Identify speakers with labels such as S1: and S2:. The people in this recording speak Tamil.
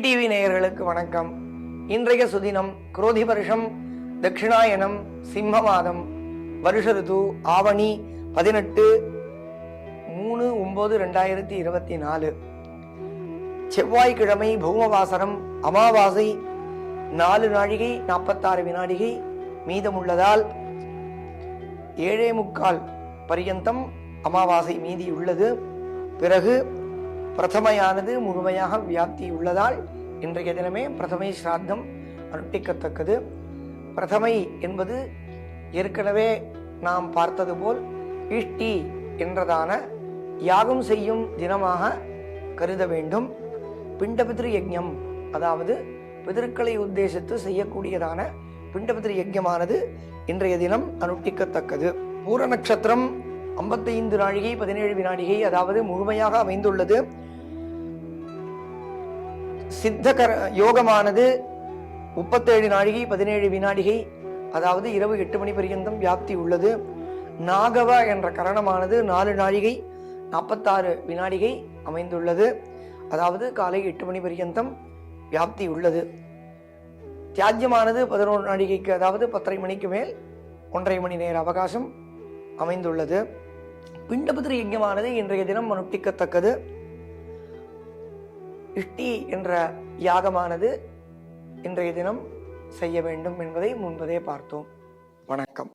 S1: டிவி நேயர்களுக்கு வணக்கம். இன்றைய சுதினம் குரோதி வருஷம் தட்சிணாயனம் சிம்ம மாதம் வருஷ ரிது ஆவணி பதினெட்டு மூணு ஒன்பது ரெண்டாயிரத்தி இருபத்தி நாலு. செவ்வாய்க்கிழமை பௌமவாசரம் அமாவாசை நாலு நாழிகை நாற்பத்தாறு வினாடிகை மீதமுள்ளதால் ஏழே முக்கால் பரியந்தம் அமாவாசை மீதி உள்ளது பிறகு பிரதமையானது முழுமையாக வியாப்தி உள்ளதால் இன்றைய தினமே பிரதமை சிராத்தம் அனுஷ்டிக்கத்தக்கது. பிரதமை என்பது ஏற்கனவே நாம் பார்த்தது போல் ஈஷ்டி என்றதான யாகம் செய்யும் தினமாக கருத வேண்டும். பிண்டபித்ரு யஜ்யம் அதாவது பிதற்களை உத்தேசித்து செய்யக்கூடியதான பிண்டபித்ரு யஜ்யமானது இன்றைய தினம் அனுஷ்டிக்கத்தக்கது. பூர நட்சத்திரம் ஐம்பத்தைந்து நாழிகை பதினேழு வினாடிகை அதாவது முழுமையாக அமைந்துள்ளது. சித்தகர யோகமானது முப்பத்தேழு நாழிகை பதினேழு வினாடிகை அதாவது இரவு எட்டு மணி பர்யந்தம் வியாப்தி உள்ளது. நாகவ என்ற கரணமானது நாலு நாழிகை நாற்பத்தாறு வினாடிகை அமைந்துள்ளது. அதாவது காலை எட்டு மணி பர்யந்தம் வியாப்தி உள்ளது. தியாஜ்யமானது பதினோரு நாழிகைக்கு அதாவது பத்தரை மணிக்கு மேல் ஒன்றரை மணி நேர அவகாசம் அமைந்துள்ளது. பிண்டபத்திர யஜ்யமானது இன்றைய தினம் அனுஷ்டிக்கத்தக்கது. இஷ்டி என்ற யாகமானது இன்றைய தினம் செய்ய வேண்டும் என்பதை முன்பதே பார்த்தோம். வணக்கம்.